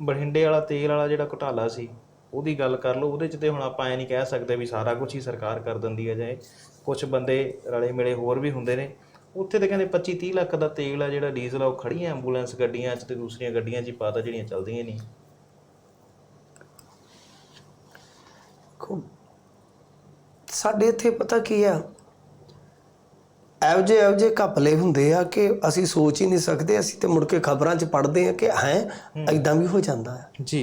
ਬਠਿੰਡੇ ਵਾਲਾ, ਤੇਲ ਵਾਲਾ ਜਿਹੜਾ ਘੁਟਾਲਾ ਸੀ, ਉਹਦੀ ਗੱਲ ਕਰ ਲਓ, ਉਹਦੇ ਚ ਤੇ ਹੁਣ ਆਪਾਂ ਐ ਨਹੀਂ ਕਹਿ ਸਕਦੇ ਵੀ ਸਾਰਾ ਕੁਝ ਹੀ ਸਰਕਾਰ ਕਰ ਦਿੰਦੀ ਹੈ ਜਾਂ ਕੁਝ ਬੰਦੇ ਰਲੇ ਮਿਲੇ ਹੋਰ ਵੀ ਹੁੰਦੇ ਨੇ। ਉੱਥੇ ਤੇ ਕਹਿੰਦੇ 25 30 ਲੱਖ ਦਾ ਤੇਲ ਆ ਜਿਹੜਾ ਡੀਜ਼ਲ ਆ, ਉਹ ਖੜੀਆਂ ਐਂਬੂਲੈਂਸ ਗੱਡੀਆਂ 'ਚ ਤੇ ਦੂਸਰੀਆਂ ਗੱਡੀਆਂ 'ਚ ਹੀ ਪਾਤਾ ਜਿਹੜੀਆਂ ਚੱਲਦੀਆਂ ਨਹੀਂ। ਸਾਡੇ ਇੱਥੇ ਪਤਾ ਕੀ ਆ? ਇਹੋ ਜਿਹੇ ਇਹੋ ਜਿਹੇ ਘਪਲੇ ਹੁੰਦੇ ਆ ਕਿ ਅਸੀਂ ਸੋਚ ਹੀ ਨਹੀਂ ਸਕਦੇ ਅਸੀਂ ਤੇ ਮੁੜ ਕੇ ਖਬਰਾਂ 'ਚ ਪੜ੍ਹਦੇ ਆ ਕਿ ਹੈ ਐਦਾਂ ਵੀ ਹੋ ਜਾਂਦਾ ਹੈ ਜੀ।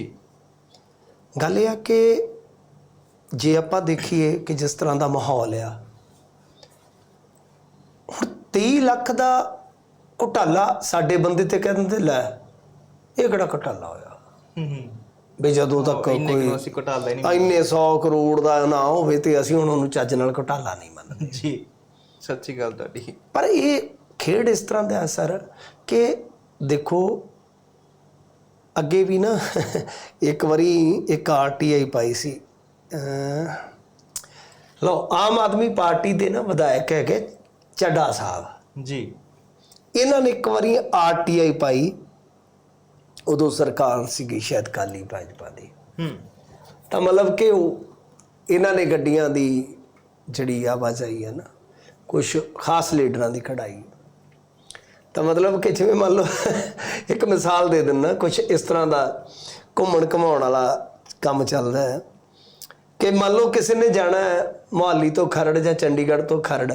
ਗੱਲ ਇਹ ਆ ਕਿ ਜੇ ਆਪਾਂ ਦੇਖੀਏ ਕਿ ਜਿਸ ਤਰ੍ਹਾਂ ਦਾ ਮਾਹੌਲ ਆ ਹੁਣ 30 ਲੱਖ ਦਾ ਘੁਟਾਲਾ ਸਾਡੇ ਬੰਦੇ ਤੇ ਕਹਿ ਦਿੰਦੇ ਲੈ ਇਹ ਕਿਹੜਾ ਘੁਟਾਲਾ ਹੋਇਆ? ਹੂੰ ਹੂੰ। ਵੀ ਜਦੋਂ ਤੱਕ ਕੋਈ ਅਸੀਂ ਘੁਟਾਲਾ ਨਹੀਂ ਇੰਨੇ 100 ਕਰੋੜ ਦਾ ਨਾ ਹੋਵੇ ਤੇ ਅਸੀਂ ਹੁਣ ਉਹਨੂੰ ਚੱਜ ਨਾਲ ਘੁਟਾਲਾ ਨਹੀਂ ਮੰਨਦੇ। ਜੀ। ਸੱਚੀ ਗੱਲ ਤੁਹਾਡੀ। ਪਰ ਇਹ ਖੇਡ ਇਸ ਤਰ੍ਹਾਂ ਦਾ ਹੈ ਸਰ ਕਿ ਦੇਖੋ ਅੱਗੇ ਵੀ ਨਾ ਇੱਕ ਵਾਰੀ ਇੱਕ ਆਰਟੀਆਈ ਪਾਈ ਸੀ। ਲਓ ਆਮ ਆਦਮੀ ਪਾਰਟੀ ਦੇ ਨਾ ਵਿਧਾਇਕ ਹੈਗੇ ਚੱਡਾ ਸਾਹਿਬ। ਜੀ। ਇਹਨਾਂ ਨੇ ਇੱਕ ਵਾਰੀ ਆਰਟੀਆਈ ਪਾਈ। ਉਦੋਂ ਸਰਕਾਰ ਸੀਗੀ ਸ਼ਾਇਦ ਕਾਲੀ ਭਾਜਪਾ ਦੀ। ਹੂੰ। ਤਾਂ ਮਤਲਬ ਕਿ ਉਹ ਇਹਨਾਂ ਨੇ ਗੱਡੀਆਂ ਦੀ ਜਿਹੜੀ ਆਵਾਜਾਈ ਹੈ ਨਾ ਕੁਝ ਖਾਸ ਲੀਡਰਾਂ ਦੀ ਕਢਾਈ। ਤਾਂ ਮਤਲਬ ਕਿ ਜਿਵੇਂ ਮੰਨ ਲਓ ਇੱਕ ਮਿਸਾਲ ਦੇ ਦਿੰਨਾ ਕੁਝ ਇਸ ਤਰ੍ਹਾਂ ਦਾ ਘੁੰਮਣ ਘਮਾਉਣ ਵਾਲਾ ਕੰਮ ਚੱਲਦਾ ਹੈ ਕਿ ਮੰਨ ਲਓ ਕਿਸੇ ਨੇ ਜਾਣਾ ਹੈ ਮੁਹਾਲੀ ਤੋਂ ਖਰੜ ਜਾਂ ਚੰਡੀਗੜ੍ਹ ਤੋਂ ਖਰੜ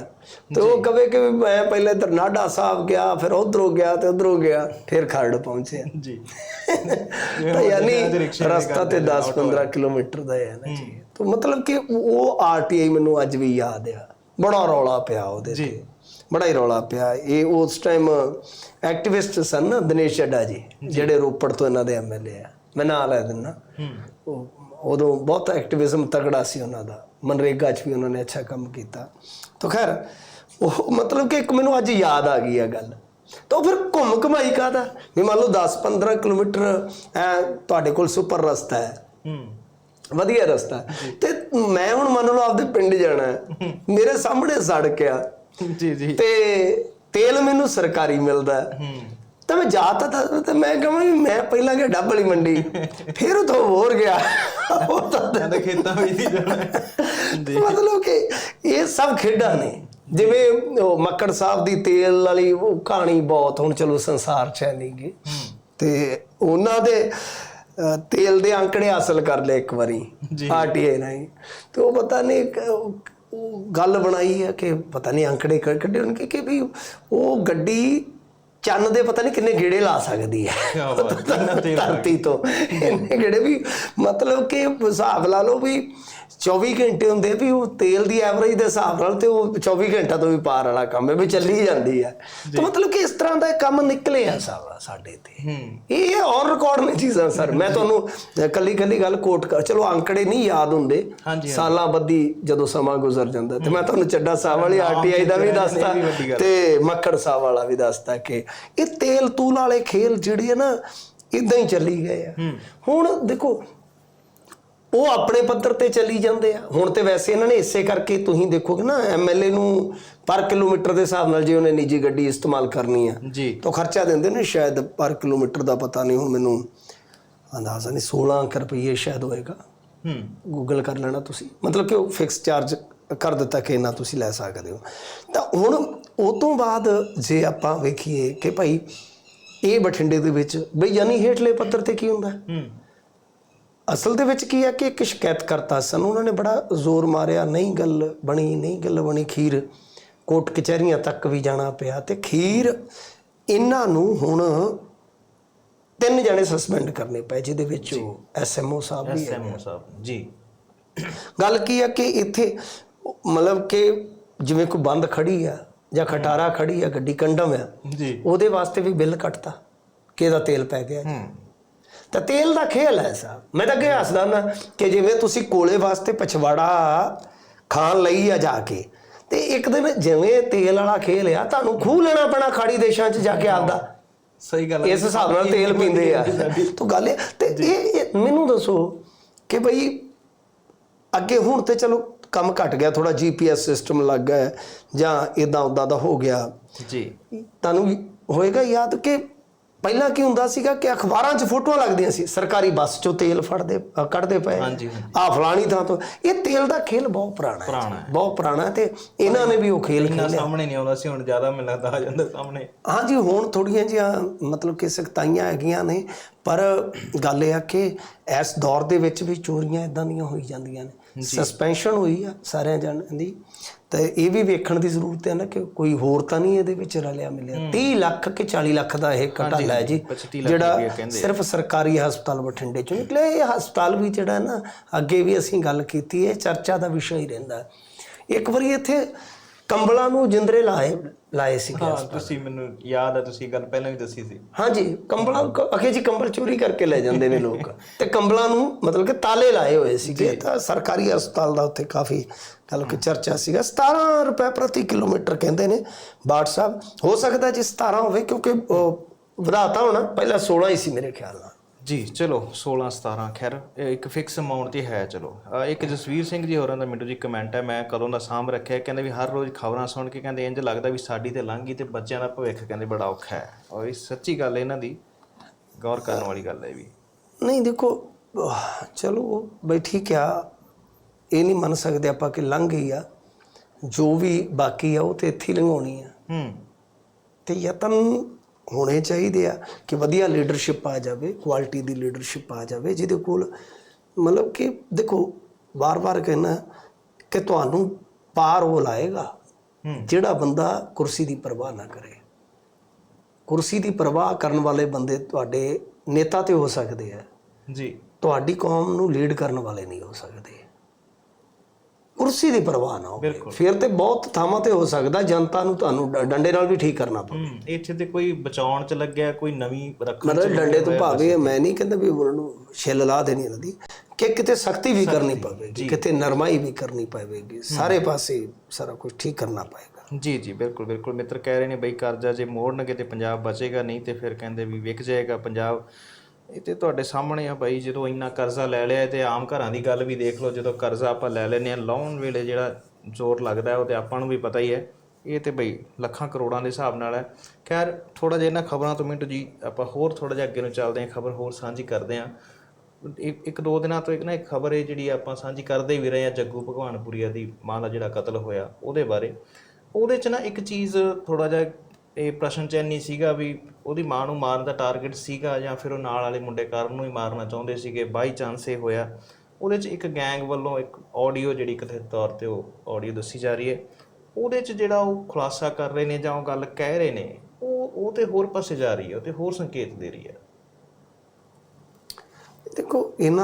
ਤੇ ਉਹ ਕਵੇ ਕਿ ਮੈਂ ਪਹਿਲੇ ਨਾਢਾ ਸਾਹਿਬ ਗਿਆ ਫਿਰ ਉਧਰੋਂ ਗਿਆ ਤੇ ਉਧਰੋਂ ਗਿਆ ਫਿਰ ਖਰੜ ਪਹੁੰਚਿਆ। ਜੀ। ਤਾਂ ਯਾਨੀ ਰਸਤਾ ਤੇ 10-15 ਕਿਲੋਮੀਟਰ ਦਾ ਹੈ ਨਾ ਜੀ। ਤਾਂ ਮਤਲਬ ਕਿ ਉਹ ਆਰਟੀਆਈ ਮੈਨੂੰ ਅੱਜ ਵੀ ਯਾਦ ਆ। ਬੜਾ ਰੌਲਾ ਪਿਆ ਉਹਦੇ ਤੇ। ਬੜਾ ਹੀ ਰੌਲਾ ਪਿਆ। ਇਹ ਉਸ ਟਾਈਮ ਐਕਟਿਵਿਸਟ ਸਨ ਨਾ ਦਿਨੇਸ਼ ਚੱਡਾ ਜੀ ਜਿਹੜੇ ਰੋਪੜ ਤੋਂ ਇਹਨਾਂ ਦੇ ਐਮਐਲਏ ਆ। ਮੈਂ ਨਾਂ ਲੈ ਦਿੰਦਾ ਹੂੰ। ਉਹ ਉਦੋਂ ਬਹੁਤ ਐਕਟਿਵਿਜ਼ਮ ਤਗੜਾ ਸੀ ਉਹਨਾਂ ਦਾ। ਮਨਰੇਗਾ 'ਚ ਵੀ ਉਹਨਾਂ ਨੇ ਅੱਛਾ ਕੰਮ ਕੀਤਾ। ਤਾਂ ਖੈਰ ਉਹ ਮਤਲਬ ਕਿ ਇੱਕ ਮੈਨੂੰ ਅੱਜ ਯਾਦ ਆ ਗਈ ਆ ਗੱਲ। ਤਾਂ ਫਿਰ ਘੁੰਮ ਘਮਾਈ ਕਾਦਾ ਵੀ ਮੰਨ ਲਓ 10-15 ਕਿਲੋਮੀਟਰ ਐ ਤੁਹਾਡੇ ਕੋਲ ਸੁਪਰ ਰਸਤਾ ਹੈ। ਹੂੰ। ਵਧੀਆ ਰਸਤਾ। ਤੇ ਮੈਂ ਹੁਣ ਮੰਨ ਲਓ ਆਪਦੇ ਪਿੰਡ ਜਾਣਾ ਹੈ। ਮੇਰੇ ਸਾਹਮਣੇ ਸੜਕ ਆ। ਜੀ ਜੀ। ਤੇ ਤੇਲ ਮੈਨੂੰ ਸਰਕਾਰੀ ਮਿਲਦਾ ਤਾਂ ਮੈਂ ਜਾ ਤਾਂ ਤਾ- ਮੈਂ ਕਹਾਂ ਵੀ ਮੈਂ ਪਹਿਲਾਂ ਗਿਆ ਡੱਬ ਵਾਲੀ ਮੰਡੀ। ਫਿਰ ਉਥੋਂ ਹੋਰ ਗਿਆ। ਉਹ ਤਾਂ ਤਾਂ ਖੇਤਾਂ ਵਿੱਚ ਹੀ ਜਾਣਾ ਮਤਲਬ ਕਿ ਇਹ ਸਭ ਖੇਡਾਂ ਨੇ। ਜਿਵੇਂ ਉਹ ਮੱਕੜ ਸਾਹਿਬ ਦੀ ਤੇਲ ਵਾਲੀ ਉਹ ਕਹਾਣੀ ਬਹੁਤ ਹੁਣ ਚਲੋ ਸੰਸਾਰ ਚ ਨਹੀਂਗੇ ਤੇ ਉਹਨਾਂ ਦੇ ਤੇਲ ਦੇ ਅੰਕੜੇ ਹਾਸਲ ਕਰ ਲਏ ਇੱਕ ਵਾਰੀ ਜੀ। ਆਰਟੀਆਈ ਨਹੀਂ ਤੇ ਉਹ ਪਤਾ ਨਹੀਂ ਉਹ- ਗੱਲ ਬਣਾਈ ਹੈ ਕਿ ਪਤਾ ਨਹੀਂ ਅੰਕੜੇ ਕੱਢ- ਹੋਣਗੇ ਕਿ ਵੀ ਉਹ ਗੱਡੀ ਚੰਨ ਦੇ ਪਤਾ ਨਹੀਂ ਕਿੰਨੇ ਗੇੜੇ ਲਾ ਸਕਦੀ ਹੈ। ਧਰਤੀ ਤੋਂ। ਇੰਨੇ ਗੇੜੇ ਵੀ ਮਤਲਬ ਕਿ ਹਿਸਾਬ ਲਾ ਲਓ ਵੀ 24 ਘੰਟੇ ਹੁੰਦੇ ਵੀ ਉਹ ਤੇਲ ਦੀ ਐਵਰੇਜ ਦੇ ਹਿਸਾਬ ਨਾਲ ਤੇ ਉਹ 24 ਘੰਟਾ ਤੋਂ ਵੀ ਪਾਰ ਵਾਲਾ ਕੰਮ ਹੈ ਵੀ ਚੱਲੀ ਜਾਂਦੀ ਹੈ। ਤਾਂ ਮਤਲਬ ਕਿ ਇਸ ਤਰ੍ਹਾਂ ਦਾ ਕੰਮ ਨਿਕਲੇ ਆ ਸਾਡੇ ਤੇ। ਇਹ ਔਨ ਰਿਕਾਰਡ ਨੇ ਚੀਜ਼ਾਂ ਸਰ। ਮੈਂ ਤੁਹਾਨੂੰ ਕੱਲੀ ਕੱਲੀ ਗੱਲ ਕੋਟ ਕਰ ਚਲੋ ਅੰਕੜੇ ਨਹੀਂ ਯਾਦ ਹੁੰਦੇ। ਸਾਲਾਂ ਬੱਧੀ ਜਦੋਂ ਸਮਾਂ ਗੁਜ਼ਰ ਜਾਂਦਾ ਤੇ ਮੈਂ ਤੁਹਾਨੂੰ ਚੱਡਾ ਸਾਹਿਬ ਵਾਲੀ ਆਰਟੀਆਈ ਦਾ ਵੀ ਦੱਸਤਾ ਗੱਲ। ਤੇ ਮੱਕੜ ਸਾਹਿਬ ਵਾਲਾ ਵੀ ਦੱਸਤਾ ਕਿ ਇਹ ਤੇਲ ਤੂਲ ਵਾਲੇ ਖੇਲ ਜਿਹੜੇ ਆ ਨਾ ਇਦਾਂ ਹੀ ਚੱਲੀ ਗਏ ਆ। ਹੁਣ ਦੇਖੋ ਉਹ ਆਪਣੇ ਪੱਧਰ ਤੇ ਚੱਲੀ ਜਾਂਦੇ ਆ। ਹੁਣ ਤੇ ਵੈਸੇ ਇਹਨਾਂ ਨੇ ਇਸੇ ਕਰਕੇ ਤੁਸੀਂ ਦੇਖੋਗੇ ਨਾ ਐਮਐਲਏ ਨੂੰ ਪਰ ਕਿਲੋਮੀਟਰ ਦੇ ਹਿਸਾਬ ਨਾਲ ਜੇ ਉਹਨੇ ਨਿੱਜੀ ਗੱਡੀ ਇਸਤੇਮਾਲ ਕਰਨੀ ਆ ਜੀ। ਤਾਂ ਖਰਚਾ ਦਿੰਦੇ ਨੇ ਸ਼ਾਇਦ ਪਰ ਕਿਲੋਮੀਟਰ ਦਾ ਪਤਾ ਨਹੀਂ ਹੁਣ ਮੈਨੂੰ ਅੰਦਾਜ਼ਾ ਨਹੀਂ 16 ਕੁ ਰੁਪਏ ਸ਼ਾਇਦ ਹੋਏਗਾ। ਹੂੰ। ਗੂਗਲ ਕਰ ਲੈਣਾ ਤੁਸੀਂ। ਮਤਲਬ ਕਿ ਉਹ ਫਿਕਸ ਚਾਰਜ ਕਰ ਦਿੱਤਾ ਕਿ ਇੰਨਾ ਤੁਸੀਂ ਲੈ ਸਕਦੇ ਹੋ। ਤਾਂ ਹੁਣ ਉਹ ਤੋਂ ਬਾਅਦ ਜੇ ਆਪਾਂ ਵੇਖੀਏ ਕਿ ਭਾਈ ਇਹ ਬਠਿੰਡੇ ਦੇ ਵਿੱਚ ਬਈ ਯਾਨੀ ਹੇਠਲੇ ਪੱਧਰ ਤੇ ਕੀ ਹੁੰਦਾ? ਹੈ? ਹੂੰ ਅਸਲ ਦੇ ਵਿੱਚ ਕੀ ਹੈ ਕਿ ਇੱਕ ਸ਼ਿਕਾਇਤ ਕਰਤਾ ਸਨ ਉਹਨਾਂ ਨੇ ਬੜਾ ਜ਼ੋਰ ਮਾਰਿਆ ਨਹੀਂ ਗੱਲ ਬਣੀ ਨਹੀਂ ਗੱਲ ਬਣੀ ਖੀਰ ਕੋਰਟ ਕਚਹਿਰੀਆਂ ਤੱਕ ਵੀ ਜਾਣਾ ਪਿਆ ਤੇ ਖੀਰ ਇਹਨਾਂ ਨੂੰ ਹੁਣ ਤਿੰਨ ਜਣੇ ਸਸਪੈਂਡ ਕਰਨੇ ਪਏ ਜਿਹਦੇ ਵਿੱਚ ਉਹ ਐਸਐਮਓ ਸਾਹਿਬ ਵੀ ਹੈ ਐਸਐਮਓ ਸਾਹਿਬ ਜੀ। ਗੱਲ ਕੀ ਆ ਕਿ ਇੱਥੇ ਮਤਲਬ ਕਿ ਜਿਵੇਂ ਕੋਈ ਬੰਦ ਖੜੀ ਆ ਜਾਂ ਖਟਾਰਾ ਖੜੀ ਆ ਗੱਡੀ ਕੰਡਮ ਆ ਜੀ। ਉਹਦੇ ਵਾਸਤੇ ਵੀ ਬਿੱਲ ਕੱਟਤਾ ਕਿ ਇਹਦਾ ਤੇਲ ਪੈ ਗਿਆ ਹੂੰ। ਤਾਂ ਤੇਲ ਦਾ ਖੇਲ ਹੈ ਸਾਹਿਬ ਮੈਂ ਤਾਂ ਅੱਗੇ ਹੱਸਦਾ ਨਾ ਕਿ ਜਿਵੇਂ ਤੁਸੀਂ ਕੋਲੇ ਵਾਸਤੇ ਪਛਵਾੜਾ ਖਾਣ ਲਈ ਆ ਜਾ ਕੇ ਤੇ ਇੱਕ ਦਿਨ ਜਿਵੇਂ ਤੇਲ ਵਾਲਾ ਖੇਲ ਆ ਤੁਹਾਨੂੰ ਖੂਹ ਲੈਣਾ ਪੈਣਾ ਖਾੜੀ ਦੇਸ਼ਾਂ 'ਚ ਜਾ ਕੇ ਆਪਦਾ। ਸਹੀ ਗੱਲ ਹੈ ਇਸ ਹਿਸਾਬ ਨਾਲ ਤੇਲ ਪੀਂਦੇ ਆ। ਤੋ ਗੱਲ ਇਹ ਤੇ ਇਹ ਮੈਨੂੰ ਦੱਸੋ ਕਿ ਭਈ ਅੱਗੇ ਹੁਣ ਤੇ ਚਲੋ ਕੰਮ ਘਟ ਗਿਆ ਥੋੜਾ ਜੀਪੀਐਸ ਸਿਸਟਮ ਲੱਗ ਗਿਆ ਜਾਂ ਇਦਾਂ ਉਦਾਂ ਦਾ ਹੋ ਗਿਆ। ਜੀ। ਤੁਹਾਨੂੰ ਹੋਏਗਾ ਯਾਦ ਕਿ ਪਹਿਲਾਂ ਕੀ ਹੁੰਦਾ ਸੀਗਾ ਕਿ ਅਖਬਾਰਾਂ 'ਚ ਫੋਟੋਆਂ ਲੱਗਦੀਆਂ ਸੀ ਸਰਕਾਰੀ ਬੱਸ 'ਚੋਂ ਤੇਲ ਫੜਦੇ ਕੱਢਦੇ ਪਏ। ਆ ਫਲਾਣੀ ਥਾਂ ਤੋਂ ਇਹ ਤੇਲ ਦਾ ਖੇਲ ਬਹੁਤ ਪੁਰਾਣਾ ਹੈ। ਬਹੁਤ ਪੁਰਾਣਾ ਤੇ ਇਹਨਾਂ ਨੇ ਵੀ ਉਹ ਖੇਲ ਖੇਲਿਆ। ਸਾਹਮਣੇ ਨਹੀਂ ਆਉਂਦਾ ਸੀ ਹੁਣ ਜ਼ਿਆਦਾ ਮੈਨੂੰ ਲੱਗਦਾ ਆ ਜਾਂਦਾ ਸਾਹਮਣੇ। ਹਾਂਜੀ ਹੁਣ ਥੋੜੀਆਂ ਜਿਹੀਆਂ ਮਤਲਬ ਕਿ ਸਖਤਾਈਆਂ ਹੈਗੀਆਂ ਨੇ ਪਰ ਗੱਲ ਇਹ ਆ ਕਿ ਇਸ ਦੌਰ ਦੇ ਵਿੱਚ ਵੀ ਚੋਰੀਆਂ ਇਦਾਂ ਦੀਆਂ ਹੋਈ ਜਾਂਦੀਆਂ ਨੇ। ਸਸਪੈਂਸ਼ਨ ਹੋਈ ਆ ਸਾਰਿਆਂ ਜਣਿਆਂ ਦੀ। ਤੇ ਇਹ ਵੀ ਵੇਖਣ ਦੀ ਜ਼ਰੂਰਤ ਹੈ ਨਾ ਕਿ ਕੋਈ ਹੋਰ ਤਾਂ ਨਹੀਂ ਇਹਦੇ ਵਿੱਚ ਰਲਿਆ ਮਿਲਿਆ। 30 ਲੱਖ ਕਿ 40 ਲੱਖ ਦਾ ਇਹ ਘਟਾਲਾ ਹੈ ਜੀ। 25 ਲੱਖ ਜਿਹੜਾ ਸਿਰਫ ਸਰਕਾਰੀ ਹਸਪਤਾਲ ਬਠਿੰਡੇ ਚੋਂ ਨਿਕਲਿਆ ਇਹ ਹਸਪਤਾਲ ਵੀ ਜਿਹੜਾ ਨਾ ਅੱਗੇ ਵੀ ਅਸੀਂ ਗੱਲ ਕੀਤੀ ਹੈ ਚਰਚਾ ਦਾ ਵਿਸ਼ਾ ਹੀ ਰਹਿੰਦਾ। ਇੱਕ ਵਾਰੀ ਇੱਥੇ ਕੰਬਲਾਂ ਨੂੰ ਜਿੰਦਰੇ ਲਾਏ ਲਾਏ ਸੀਗੇ ਹਾਂ ਤੁਸੀਂ ਮੈਨੂੰ ਯਾਦ ਹੈ ਤੁਸੀਂ ਗੱਲ ਪਹਿਲਾਂ ਵੀ ਦੱਸੀ ਸੀ। ਹਾਂਜੀ ਕੰਬਲਾਂ ਅਖੇ ਜੀ ਕੰਬਲ ਚੋਰੀ ਕਰਕੇ ਲੈ ਜਾਂਦੇ ਨੇ ਲੋਕ। ਤੇ ਕੰਬਲਾਂ ਨੂੰ ਮਤਲਬ ਕਿ ਤਾਲੇ ਲਾਏ ਹੋਏ ਸੀਗੇ। ਤਾਂ ਸਰਕਾਰੀ ਹਸਪਤਾਲ ਦਾ ਉੱਥੇ ਕਾਫੀ ਗੱਲ ਕਿ ਚਰਚਾ ਸੀਗਾ। 17 ਰੁਪਏ ਪ੍ਰਤੀ ਕਿਲੋਮੀਟਰ ਕਹਿੰਦੇ ਨੇ ਬਾਟ ਸਾਹਿਬ। ਹੋ ਸਕਦਾ ਜੀ 17 ਹੋਵੇ ਕਿਉਂਕਿ ਵਧਾਤਾ ਹੋਣਾ ਪਹਿਲਾਂ 16 ਹੀ ਸੀ ਮੇਰੇ ਖਿਆਲ ਨਾਲ। ਜੀ ਚਲੋ 16 17 ਖੈਰ ਇਹ ਇੱਕ ਫਿਕਸ ਅਮਾਉਂਟ ਤੇ ਹੈ ਚਲੋ। ਅਹ ਇੱਕ ਜਸਵੀਰ ਸਿੰਘ ਜੀ ਹੋਰਾਂ ਦਾ ਮਿੰਟੂ ਜੀ ਕਮੈਂਟ ਹੈ ਮੈਂ ਕਦੋਂ ਦਾ ਸਾਂਭ ਰੱਖਿਆ ਕਹਿੰਦੇ ਵੀ ਹਰ ਰੋਜ਼ ਖਬਰਾਂ ਸੁਣ ਕੇ ਕਹਿੰਦੇ ਇੰਜ ਲੱਗਦਾ ਵੀ ਸਾਡੀ ਤੇ ਲੰਘ ਗਈ ਤੇ ਬੱਚਿਆਂ ਦਾ ਭਵਿੱਖ ਕਹਿੰਦੇ ਬੜਾ ਔਖਾ ਹੈ। ਔਰ ਇਹ ਸੱਚੀ ਗੱਲ ਹੈ ਇਹਨਾਂ ਦੀ ਗੌਰ ਕਰਨ ਵਾਲੀ ਗੱਲ ਹੈ ਇਹ ਵੀ। ਨਹੀਂ ਦੇਖੋ ਚਲੋ ਬਈ ਠੀਕ ਆ ਇਹ ਨਹੀਂ ਮੰਨ ਸਕਦੇ ਆਪਾਂ ਕਿ ਲੰਘ ਗਈ ਆ ਜੋ ਵੀ ਬਾਕੀ ਆ ਉਹ ਤੇ ਇੱਥੇ ਹੀ ਲੰਘਾਉਣੀ ਆ। ਹੂੰ। ਤੇ ਯਤਨ ਹੋਣੇ ਚਾਹੀਦੇ ਆ ਕਿ ਵਧੀਆ ਲੀਡਰਸ਼ਿਪ ਆ ਜਾਵੇ ਕੁਆਲਿਟੀ ਦੀ ਲੀਡਰਸ਼ਿਪ ਆ ਜਾਵੇ ਜਿਹਦੇ ਕੋਲ ਮਤਲਬ ਕਿ ਦੇਖੋ ਵਾਰ-ਵਾਰ ਕਹਿਣਾ ਕਿ ਤੁਹਾਨੂੰ ਪਾਰ ਉਹ ਲਾਏਗਾ ਜਿਹੜਾ ਬੰਦਾ ਕੁਰਸੀ ਦੀ ਪਰਵਾਹ ਨਾ ਕਰੇ। ਕੁਰਸੀ ਦੀ ਪਰਵਾਹ ਕਰਨ ਵਾਲੇ ਬੰਦੇ ਤੁਹਾਡੇ ਨੇਤਾ ਤੇ ਹੋ ਸਕਦੇ ਆ। ਜੀ। ਤੁਹਾਡੀ ਕੌਮ ਨੂੰ ਲੀਡ ਕਰਨ ਵਾਲੇ ਨਹੀਂ ਹੋ ਸਕਦੇ। ਕੁਰਸੀ ਦੀ ਪਰਵਾਹ ਨਾ ਹੋਵੇ। ਫਿਰ ਤੇ ਬਹੁਤ ਥਾਵਾਂ ਤੇ ਹੋ ਸਕਦਾ ਜਨਤਾ ਨੂੰ ਤੁਹਾਨੂੰ ਡੰਡੇ ਨਾਲ ਵੀ ਠੀਕ ਕਰਨਾ ਪਵੇ। ਇੱਥੇ ਤੇ ਕੋਈ ਬਚਾਉਣ ਚ ਲੱਗਿਆ ਕੋਈ ਨਵੀਂ ਰੱਖਣ ਮਤਲਬ ਡੰਡੇ ਤੋਂ ਭਾਵੇਂ ਮੈਂ ਨਹੀਂ ਕਹਿੰਦਾ ਵੀ ਉਹਨਾਂ ਨੂੰ ਛਿੱਲ ਲਾ ਦੇਣੀ ਇਹਨਾਂ ਦੀ ਕਿ ਕਿਤੇ ਸਖਤੀ ਵੀ ਕਰਨੀ ਪਵੇਗੀ ਕਿਤੇ ਨਰਮਾਈ ਵੀ ਕਰਨੀ ਪਵੇਗੀ ਸਾਰੇ ਪਾਸੇ ਸਾਰਾ ਕੁਝ ਠੀਕ ਕਰਨਾ ਪਏਗਾ ਜੀ ਜੀ ਬਿਲਕੁਲ ਬਿਲਕੁਲ। ਮਿੱਤਰ ਕਹਿ ਰਹੇ ਨੇ ਬਈ ਕਰਜ਼ਾ ਜੇ ਮੋੜਨਗੇ ਤੇ ਪੰਜਾਬ ਬਚੇਗਾ ਨਹੀਂ ਤੇ ਫਿਰ ਕਹਿੰਦੇ ਵੀ ਵਿਕ ਜਾਏਗਾ। ਪੰਜਾਬ ਇਹ ਤੇ ਤੁਹਾਡੇ ਸਾਹਮਣੇ ਆ ਬਾਈ ਜਦੋਂ ਇੰਨਾ ਕਰਜ਼ਾ ਲੈ ਲਿਆ ਤੇ ਆਮ ਘਰਾਂ ਦੀ ਗੱਲ ਵੀ ਦੇਖ ਲਓ, ਜਦੋਂ ਕਰਜ਼ਾ ਆਪਾਂ ਲੈ ਲੈਨੇ ਆ, ਲਾਉਣ ਵੇਲੇ ਜਿਹੜਾ ਜ਼ੋਰ ਲੱਗਦਾ ਉਹ ਤੇ ਆਪਾਂ ਨੂੰ ਵੀ ਪਤਾ ਹੀ ਹੈ। ਇਹ ਤੇ ਬਈ ਲੱਖਾਂ ਕਰੋੜਾਂ ਦੇ ਹਿਸਾਬ ਨਾਲ ਹੈ। ਖੈਰ ਥੋੜਾ ਜਿਹਾ ਇਹਨਾਂ ਖਬਰਾਂ ਤੋਂ ਮਿੰਟ ਜੀ, ਆਪਾਂ ਹੋਰ ਥੋੜਾ ਜਿਹਾ ਅੱਗੇ ਨੂੰ ਚੱਲਦੇ ਹਾਂ, ਖਬਰ ਹੋਰ ਸਾਂਝੀ ਕਰਦੇ ਹਾਂ। ਇੱਕ ਦੋ ਦਿਨਾਂ ਤੋਂ ਇੱਕ ਨਾ ਇੱਕ ਖਬਰ ਹੈ ਜਿਹੜੀ ਆਪਾਂ ਸਾਂਝੀ ਕਰਦੇ ਵੀ ਰਹੇ ਹਾਂ, ਜੱਗੂ ਭਗਵਾਨਪੁਰੀਆ ਦੀ ਮਾਂ ਦਾ ਜਿਹੜਾ ਕਤਲ ਹੋਇਆ, ਉਹਦੇ ਬਾਰੇ। ਉਹਦੇ ਚ ਨਾ ਇੱਕ ਚੀਜ਼ ਥੋੜਾ ਜਿਹਾ ਇਹ ਪ੍ਰਸ਼ਨ ਚੈਨੀ ਸੀਗਾ ਵੀ ਉਹਦੀ ਮਾਂ ਨੂੰ ਮਾਰਨ ਦਾ ਟਾਰਗੇਟ ਸੀਗਾ ਜਾਂ ਫਿਰ ਉਹ ਨਾਲ ਵਾਲੇ ਮੁੰਡੇ ਕਰਨ ਨੂੰ ਹੀ ਮਾਰਨਾ ਚਾਹੁੰਦੇ ਸੀਗੇ ਬਾਈ ਚਾਂਸ ਇਹ ਹੋਇਆ। ਉਹਦੇ ਚ ਇੱਕ ਗੈਂਗ ਵੱਲੋਂ ਇੱਕ ਆਡੀਓ ਜਿਹੜੀ ਕਥਿਤ ਤੌਰ ਤੇ ਉਹ ਆਡੀਓ ਦੱਸੀ ਜਾ ਰਹੀ ਹੈ। ਉਹਦੇ ਚ ਜਿਹੜਾ ਉਹ ਖੁਲਾਸਾ ਕਰ ਰਹੇ ਨੇ ਜਾਂ ਉਹ ਗੱਲ ਕਹਿ ਰਹੇ ਨੇ, ਉਹ ਉਹ ਤੇ ਹੋਰ ਪਾਸੇ ਜਾ ਰਹੀ ਹੈ, ਉਹ ਤੇ ਹੋਰ ਸੰਕੇਤ ਦੇ ਰਹੀ ਹੈ। ਦੇਖੋ, ਇਹਨਾਂ